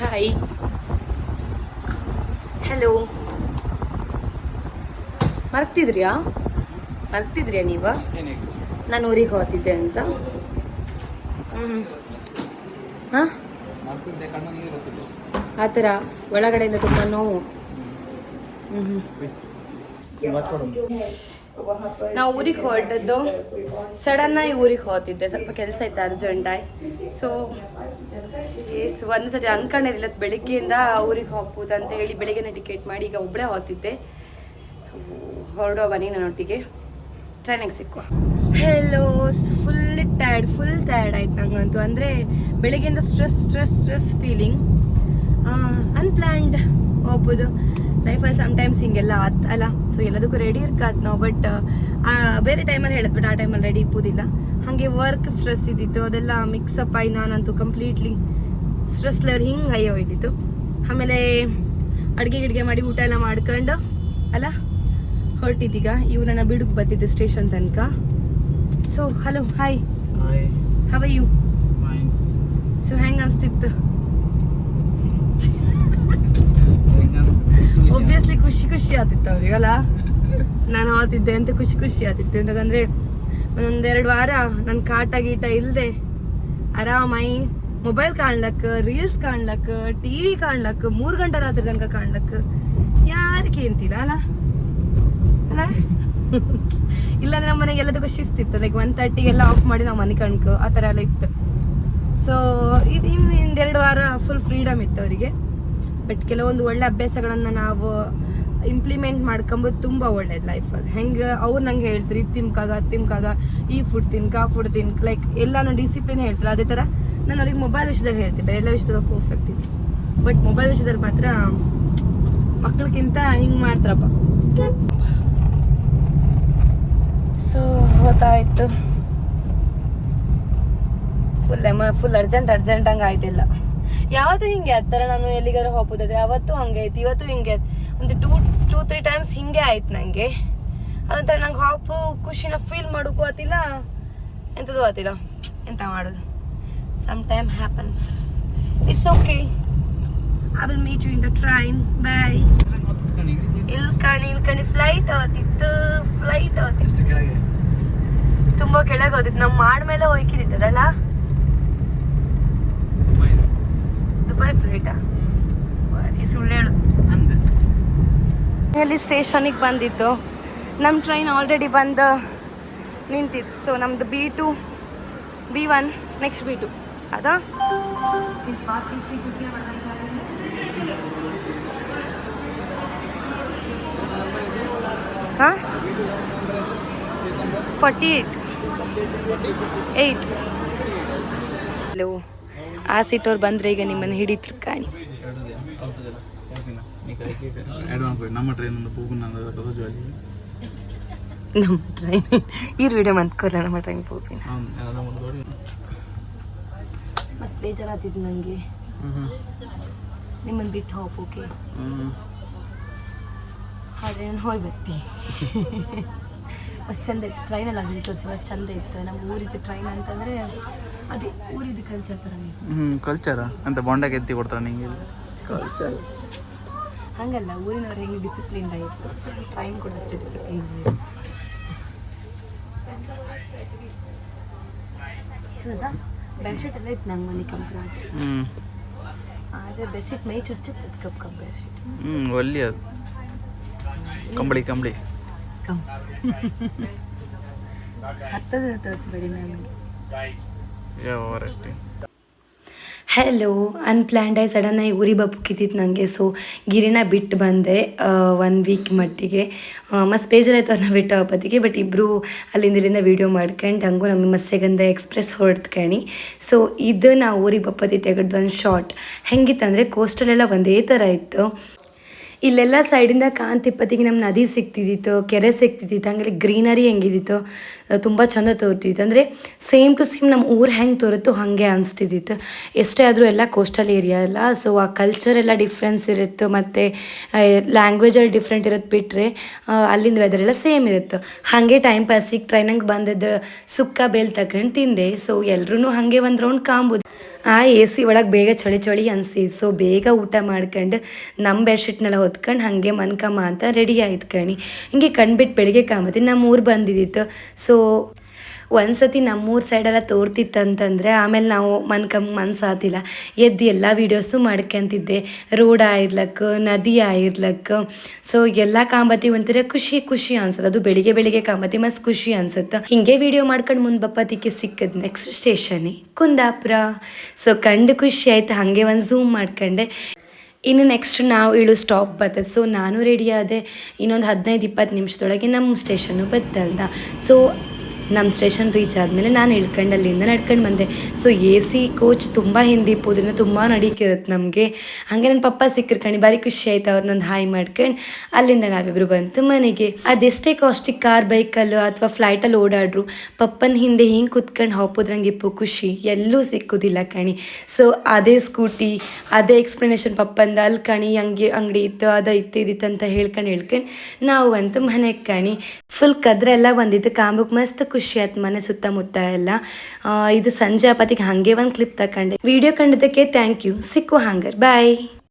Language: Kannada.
Hi hello ಮರ್ತಿದ್ರಿಯಾ? ಮರ್ತಿದ್ರಿಯಾ ನೀವ? ನಾನು ಊರಿಗೆ ಹೋಗ್ತಿದ್ದೆ ಅಂತ. ಹ್ಞೂ ಹಾಂ? ಆ ಥರ ಒಳಗಡೆಯಿಂದ ತುಂಬ ನೋವು. ಹ್ಞೂ ಹ್ಞೂ ನಾವು ಊರಿಗೆ ಹೊರಟದ್ದು. ಸಡನ್ನಾಗಿ ಊರಿಗೆ ಹೋಗ್ತಿದ್ದೆ. ಸ್ವಲ್ಪ ಕೆಲಸ ಇತ್ತು ಅರ್ಜೆಂಟಾಗಿ. ಸೊ ಎಸ್ ಒಂದು ಸತಿ ಅನ್ಕೊಂಡಿರಲಿಲ್ಲ ಬೆಳಿಗ್ಗೆಯಿಂದ ಊರಿಗೆ ಹೋಗ್ಬೋದು ಅಂತ ಹೇಳಿ ಬೆಳಿಗ್ಗೆನೇ ಟಿಕೆಟ್ ಮಾಡಿ ಈಗ ಒಬ್ಬಳೇ ಹೋಗ್ತಿದ್ದೆ. ಸೊ ಹೊರಡೋ ಬನ್ನಿ ನನ್ನೊಟ್ಟಿಗೆ ಟ್ರೈನಿಗೆ ಸಿಕ್ಕುವ. Hello full tired full tired ಆಯ್ತು ನಂಗಂತೂ. ಅಂದರೆ ಬೆಳಿಗ್ಗೆಯಿಂದ stress stress stress feeling unplanned ಹೋಗ್ಬೋದು. ಲೈಫಲ್ಲಿ ಸಮ್ಟೈಮ್ಸ್ ಹಿಂಗೆಲ್ಲ ಆತ್ ಅಲ್ಲ? ಸೊ ಎಲ್ಲದಕ್ಕೂ ರೆಡಿ ಇರ್ಕಾತ್ ನಾವು ಬಟ್ ಬೇರೆ ಟೈಮಲ್ಲಿ ಹೇಳತ್ ಬಟ್ ಆ ಟೈಮಲ್ಲಿ ರೆಡಿ ಇಪ್ಪುದಿಲ್ಲ ಹಾಗೆ ವರ್ಕ್ ಸ್ಟ್ರೆಸ್ ಇದ್ದಿತ್ತು ಅದೆಲ್ಲ ಮಿಕ್ಸಪ್ ಆಗಿ ನಾನಂತೂ ಕಂಪ್ಲೀಟ್ಲಿ ಸ್ಟ್ರೆಸ್ ಲೆವೆಲ್ ಹಿಂಗೆ ಹೈ ಹೋಗಿದ್ದಿತ್ತು ಆಮೇಲೆ ಅಡುಗೆ ಗಿಡ್ಗೆ ಮಾಡಿ ಊಟ ಎಲ್ಲ ಮಾಡ್ಕೊಂಡು ಅಲ್ಲ? ಹೊರಟಿದ್ದೀಗ ಇವು ನನ್ನ ಬಿಡುಗೆ ಬಂದಿದ್ದು ಸ್ಟೇಷನ್ ತನಕ. So hello hi how are you so ಹೆಂಗೆ ಅನಿಸ್ತಿತ್ತು? ಒಬ್ವಿಯಸ್ಲಿ ಖುಷಿ ಖುಷಿ ಆಗ್ತಿತ್ತು ಅವ್ರಿಗಲ್ಲ ನಾನು ಆತಿದ್ದೆ ಅಂತ ಖುಷಿ ಖುಷಿ ಆತಿತ್ತು. ಅಂತಂದ್ರೆ ಒಂದೊಂದೆರಡು ವಾರ ನನ್ನ ಕಾಟ ಗೀಟ ಇಲ್ಲದೆ ಆರಾಮಾಯಿ ಮೊಬೈಲ್ ಕಾಣ್ಲಕ್ಕ ರೀಲ್ಸ್ ಕಾಣ್ಲಕ್ಕ ಟಿವಿ ಕಾಣ್ಲಕ್ಕ, ಮೂರು ಗಂಟೆ ರಾತ್ರಿ ತನಕ ಕಾಣ್ಲಕ್ಕ. ಯಾರಿಗೆ ಅಂತೀರ ಅಲ್ಲ? ಅಲ್ಲ? ಇಲ್ಲಾಂದ್ರೆ ನಮ್ಮ ಮನೆಗೆ ಎಲ್ಲದಕ್ಕೂ ಶಿಸ್ತಿತ್ತು. ಲೈಕ್ ಒನ್ ತರ್ಟಿಗೆಲ್ಲ ಆಫ್ ಮಾಡಿ ನಾವು ಮನೆ ಕಣ್ಕು, ಆ ಥರ ಎಲ್ಲ ಇತ್ತು. ಸೊ ಇದು ಇನ್ನು ಇನ್ನೆರಡು ವಾರ ಫುಲ್ ಫ್ರೀಡಮ್ ಇತ್ತು ಅವರಿಗೆ. ಬಟ್ ಕೆಲವೊಂದು ಒಳ್ಳೆ ಅಭ್ಯಾಸಗಳನ್ನು ನಾವು ಇಂಪ್ಲಿಮೆಂಟ್ ಮಾಡ್ಕೊಂಬೋದು ತುಂಬ ಒಳ್ಳೇದು ಲೈಫಲ್ಲಿ ಹೆಂಗೆ, ಅವ್ರು ನಂಗೆ ಹೇಳ್ತಾರೆ, ಇದು ತಿನ್ಕಾಗ, ಅದು ತಿನ್ಕಾಗ, ಈ ಫುಡ್ ತಿನ್ಕ, ಆ ಫುಡ್ ತಿನ್ಕ ಲೈಕ್ ಎಲ್ಲಾನು ಡಿಸಿಪ್ಲಿನ್ ಹೇಳ್ತಾರೆ ಅದೇ ಥರ ನಾನು ಅವ್ರಿಗೆ ಮೊಬೈಲ್ ವಿಷಯದಲ್ಲಿ ಹೇಳ್ತೀನಿ ಎಲ್ಲ ವಿಷಯದಲ್ಲಿ ಪರ್ಫೆಕ್ಟ್ ಇತ್ತು ಬಟ್ ಮೊಬೈಲ್ ವಿಷಯದಲ್ಲಿ ಮಾತ್ರ ಮಕ್ಳಿಗಿಂತ ಹಿಂಗೆ ಮಾಡ್ತಾರಪ್ಪ. ಸೊ ಹೋತಾಯ್ತು ಫುಲ್ ಎಮ ಫುಲ್ ಅರ್ಜೆಂಟ್ ಅರ್ಜೆಂಟ್ ಹಂಗೆ ಆಯ್ತಿಲ್ಲ. ಯಾವತ್ತೂ ಹಿಂಗೆ ಆ ಥರ ನಾನು ಎಲ್ಲಿಗಾದ್ರೂ ಹೋಗ್ಬೋದಾದ್ರೆ ಅವತ್ತು ಹಂಗೆ ಆಯ್ತು ಇವತ್ತು ಹಿಂಗೆ ಆಯ್ತು. ಒಂದು ಟೂ ಟೂ ತ್ರೀ ಟೈಮ್ಸ್ ಹಿಂಗೆ ಆಯ್ತು ನನಗೆ ಅದೊಂಥರ ನಂಗೆ ಹಾಪು ಖುಷಿನ ಫೀಲ್ ಮಾಡೋಕ್ಕೂ ಆತಿಲ್ಲ. ಎಂಥದ್ದು ಆತಿಲ್ಲ. ಎಂತ ಮಾಡೋದು? Some time happens it's okay I will meet you in the train bye ಇಲ್ಲಿ ಕಣಿ ಇಲ್ಲಿ ಕಣಿ. ಫ್ಲೈಟ್ ಆತಿತ್ತು ಫ್ಲೈಟ್ ಆತಿತ್ತು. ತುಂಬ ಕೆಳಗೆ ಹೋದಿತ್ತು. ನಮ್ಮ ಮಾಡ್ಮೇಲೆ ಹೋಯ್ಕಿದಿತ್ತದಲ್ಲ ದುಬೈ ಫ್ಲೈಟಾ ಈ ಸುಳ್ಳೇಳು ಇಲ್ಲಿ ಸ್ಟೇಷನಿಗೆ ಬಂದಿತ್ತು ನಮ್ಮ ಟ್ರೈನ್ ಆಲ್ರೆಡಿ ಬಂದು ನಿಂತಿತ್ತು. ಸೊ ನಮ್ದು B two B one next B two ಅದಾ? ಹಾಂ? Forty eight eight hello. ಆ ಸೀಟವ್ರು ಬಂದರೆ ಈಗ ನಿಮ್ಮನ್ನು ಹಿಡಿತರು ಕಾಣಿ. ನಮ್ಮ ಟ್ರೈನ್ ಒಂದು ಪೂಗುನ ರೋಜು ನಮ್ಮ ಟ್ರೈನ್ ಈ ವಿಡಿಯೋ ಮಂತ್ಕೊಲ್ಲ ನಮ್ಮ ಟ್ರೈನ್ ರೋಡಿ ಮತ್ತೆ ಬೇಜಾರಾತಿದ್ದು ನನಗೆ ನಿಮ್ಮನ್ನು ಬಿಟ್ಟು ಹೋಗೋಕೆ ಆದರೆ ನಾನು ಹೋಗಿ ಬರ್ತಿ. ಅಷ್ಟು ಚಂದ ಇತ್ತು. ಟ್ರೈನಲ್ಲಿ ಅಲ್ಲಿ ತೋರಿಸಿ ಅಷ್ಟು ಚಂದ ಇತ್ತು. ನಮ್ಮ ಊರಿದ್ದು ಟ್ರೈನ್ ಅಂತಂದರೆ ಅದೇ ಊರಿದ್ದು ಕಲ್ಚರ್ ಹ್ಞೂ ಕಲ್ಚರ ಅಂತ ಬಾಂಡಾಗ ಎತ್ತಿ ಕೊಡ್ತಾರೆ ನಿಂಗೆ ಕಲ್ಚರ್ ಹಂಗಲ್ಲ ಊರಿನವ್ರು ಹೆಂಗೆ ಡಿಸಿಪ್ಲಿನ್ ಆಯಿತು ಟ್ರೈನ್ ಕೂಡ ಅಷ್ಟೇ ಡಿಸಿಪ್ಲಿನ್ ಹೌದಾ ಬೆಡ್ಶೀಟ್ ಎಲ್ಲ ಇತ್ತು ನಂಗೆ ಮನೆ ಕಂಪ್ರಾಂತಿ ಹ್ಞೂ ಆದರೆ ಬೆಡ್ಶೀಟ್ ಮೈ ಚುಚ್ಚುತ್ತೆ ಕಪ್ ಕಪ್ ಬೆಡ್ಶೀಟ್ ಹ್ಞೂ ಒಲ್ಲಿ ಅದು. ಕಂಬಳಿ ಕಂಬಳಿ. ಕಮ್ ಹತ್ತದ ತೋರಿಸ್ಬೇಡಿ ನನಗೆ ಯಾವ ಹಲೋ ಅನ್ಪ್ಲ್ಯಾಂಡಾಗಿ ಉರಿ ಬಪ್ಪು ಕಿತ್ತಿತ್ತು ನನಗೆ ಸೊ ಗಿರಿನ ಬಿಟ್ಟು ಬಂದೆ ಒನ್ ವೀಕ್ ಮಟ್ಟಿಗೆ. ಮಸ್ತ್ ಬೇಜಾರಾಯ್ತು ಅವ್ರನ್ನ ಬಿಟ್ಟು ಆಪತ್ತಿಗೆ ಬಟ್ ಇಬ್ಬರು ಅಲ್ಲಿಂದ ಇಲ್ಲಿಂದ ವೀಡಿಯೋ ಮಾಡ್ಕೊಂಡು ಹಂಗೂ ನಮ್ಮ ಮಸ್ಸೆಗಂದ ಎಕ್ಸ್ಪ್ರೆಸ್ ಹೊರಡ್ಕಣಿ ಸೊ ಇದು ನಾವು ಊರಿಗೆ ಬಪ್ಪತಿ ತೆಗೆದು ಒಂದು ಶಾರ್ಟ್ ಹೆಂಗಿತ್ತಂದರೆ ಕೋಸ್ಟಲೆಲ್ಲ ಒಂದೇ ಥರ ಇತ್ತು. ಇಲ್ಲೆಲ್ಲ ಸೈಡಿಂದ ಕಾಂತಿಪ್ಪತ್ತಿಗೆ ನಮ್ಮ ನದಿ ಸಿಗ್ತಿದ್ದಿತ್ತು, ಕೆರೆ ಸಿಗ್ತಿದ್ದಿತ್ತು, ಹಂಗೆಲ್ಲ ಗ್ರೀನರಿ ಹೆಂಗಿದ್ದಿತ್ತು ತುಂಬ ಚಂದ ತೋರ್ತಿತ್ತು. ಅಂದರೆ ಸೇಮ್ ಟು ಸೇಮ್ ನಮ್ಮ ಊರು ಹೆಂಗೆ ತೋರುತ್ತೋ ಹಾಗೆ ಅನಿಸ್ತಿದ್ದಿತ್ತು. ಎಷ್ಟೇ ಆದರೂ ಎಲ್ಲ ಕೋಸ್ಟಲ್ ಏರಿಯಾ ಅಲ್ಲ ಸೊ ಆ ಕಲ್ಚರ್ ಎಲ್ಲ ಡಿಫ್ರೆನ್ಸ್ ಇರುತ್ತೆ, ಮತ್ತು ಲ್ಯಾಂಗ್ವೇಜಲ್ಲಿ ಡಿಫ್ರೆಂಟ್ ಇರೋದು ಬಿಟ್ಟರೆ ಅಲ್ಲಿಂದ ವೆದರ್ ಎಲ್ಲ ಸೇಮ್ ಇರುತ್ತೆ. ಹಾಗೆ ಟೈಮ್ ಪಾಸಿಗೆ ಟ್ರೈನಂಗೆ ಬಂದದ್ದು, ಸುಕ್ಕ, ಬೇಲ್ ತಗೊಂಡು ತಿಂದೆ. ಸೊ ಎಲ್ಲರೂ ಹಾಗೆ ಒಂದು ರೌಂಡ್ ಕಾಂಬೋದು ಆ ಎ ಸಿ ಒಳಗೆ ಬೇಗ ಚಳಿ ಚಳಿ ಅನಿಸಿ. ಸೊ ಬೇಗ ಊಟ ಮಾಡ್ಕೊಂಡು ನಮ್ಮ ಬೆಡ್ಶೀಟ್ನೆಲ್ಲ ಹೊತ್ಕೊಂಡು ಹಾಗೆ ಮನ್ಕಮ್ಮ ಅಂತ ರೆಡಿ ಆಯ್ತು ಕಣಿ. ಹಿಂಗೆ ಕಣ್ಬಿಟ್ಟು ಬೆಳಿಗ್ಗೆ ಕಾಮತಿ ನಮ್ಮ ಊರು ಬಂದಿದ್ದಿತ್ತು ಸೊ ಒಂದ್ಸತಿ ನಮ್ಮೂರ ಸೈಡೆಲ್ಲ ತೋರ್ತಿತ್ತಂತಂದರೆ ಆಮೇಲೆ ನಾವು ಮನ್ಕಂಬ ಮನ್ಸಾತಿಲ್ಲ ಎದ್ದು ಎಲ್ಲ ವೀಡಿಯೋಸು ಮಾಡ್ಕೊಂತಿದ್ದೆ ರೋಡ್ ಆಗಿರ್ಲಕ್ಕ ನದಿ ಆಗಿರ್ಲಕ್ಕ ಸೊ ಎಲ್ಲ ಕಾಂಬತಿ ಒಂಥರ ಖುಷಿ ಖುಷಿ ಅನ್ಸುತ್ತೆ ಅದು ಬೆಳಿಗ್ಗೆ ಬೆಳಿಗ್ಗೆ ಕಾಂಬತಿ ಮಸ್ತ್ ಖುಷಿ ಅನ್ಸುತ್ತೆ ಹಿಂಗೆ ವಿಡಿಯೋ ಮಾಡ್ಕೊಂಡು ಮುಂದೆ ಬಪ್ಪತಿಗೆ ಸಿಕ್ಕದ್ ನೆಕ್ಸ್ಟ್ ಸ್ಟೇಷನ್ ಕುಂದಾಪುರ. ಸೊ ಕಂಡು ಖುಷಿ ಆಯ್ತು. ಹಾಗೆ ಒಂದು ಝೂಮ್ ಮಾಡ್ಕೊಂಡೆ. ಇನ್ನು ನೆಕ್ಸ್ಟ್ ನಾವು ಇಳು ಸ್ಟಾಪ್ ಬರ್ತದೆ. ಸೊ ನಾನು ರೆಡಿ ಆದೆ. ಇನ್ನೊಂದು ಹದಿನೈದು ಇಪ್ಪತ್ತು ನಿಮಿಷದೊಳಗೆ ನಮ್ಮ ಸ್ಟೇಷನ್ನು ಬತ್ತಲ್ದ. ಸೊ ನಮ್ಮ ಸ್ಟೇಷನ್ ರೀಚ್ ಆದಮೇಲೆ ನಾನು ಇಳ್ಕೊಂಡು ಅಲ್ಲಿಂದ ನಡ್ಕೊಂಡು ಬಂದೆ. ಸೊ ಎ ಸಿ ಕೋಚ್ ತುಂಬ ಹಿಂದಿ ಇಪ್ಪೋದ್ರಿಂದ ತುಂಬ ನಡೀಕಿರುತ್ತೆ ನಮಗೆ. ಹಾಗೆ ನನ್ನ ಪಪ್ಪ ಸಿಕ್ಕರು ಕಣಿ, ಭಾರಿ ಖುಷಿ ಆಯ್ತು ಅವ್ರನ್ನೊಂದು ಹಾಯ್ ಮಾಡ್ಕೊಂಡು. ಅಲ್ಲಿಂದ ನಾವಿಬ್ಬರು ಬಂತು ಮನೆಗೆ. ಅದೆಷ್ಟೇ ಕಾಸ್ಟ್ಲಿ ಕಾರ್ ಬೈಕಲ್ಲೋ ಅಥವಾ ಫ್ಲೈಟಲ್ಲಿ ಓಡಾಡ್ರು, ಪಪ್ಪನ ಹಿಂದೆ ಹಿಂಗೆ ಕುತ್ಕೊಂಡು ಹಾಪೋದ್ರಂಗೆ ಇಪ್ಪು ಖುಷಿ. ಎಲ್ಲೂ ಸಿಕ್ಕೋದಿಲ್ಲ ಕಣಿ. ಸೊ ಅದೇ ಸ್ಕೂಟಿ ಅದೇ ಎಕ್ಸ್ಪ್ಲನೇಷನ್ ಪಪ್ಪಂದ. ಅಲ್ಲಿ ಕಣಿ ಹಂಗೆ ಅಂಗಡಿ ಇತ್ತು, ಅದು ಇತ್ತು, ಇದಿತ್ತು ಅಂತ ಹೇಳ್ಕೊಂಡು ಹೇಳ್ಕೊಂಡು ನಾವು ಅಂತೂ ಮನೆಗೆ ಕಣಿ. ಫುಲ್ ಕದ್ರೆಲ್ಲ ಬಂದಿತ್ತು ಕಾಂಬಕ್ಕೆ ಮಸ್ತ್ ಖುಷಿ ಆಯ್ತು ಮನೆ ಸುತ್ತಮುತ್ತ ಎಲ್ಲ. ಇದು ಸಂಜೆ ಅಪತಿಗೆ ಹಾಗೆ ಒಂದು ಕ್ಲಿಪ್ ತಕೊಂಡೆ ವಿಡಿಯೋ ಕಂಡಿದ್ದಕ್ಕೆ ಥ್ಯಾಂಕ್ ಯು ಸಿಕ್ಕು ಹಂಗರ್. ಬಾಯ್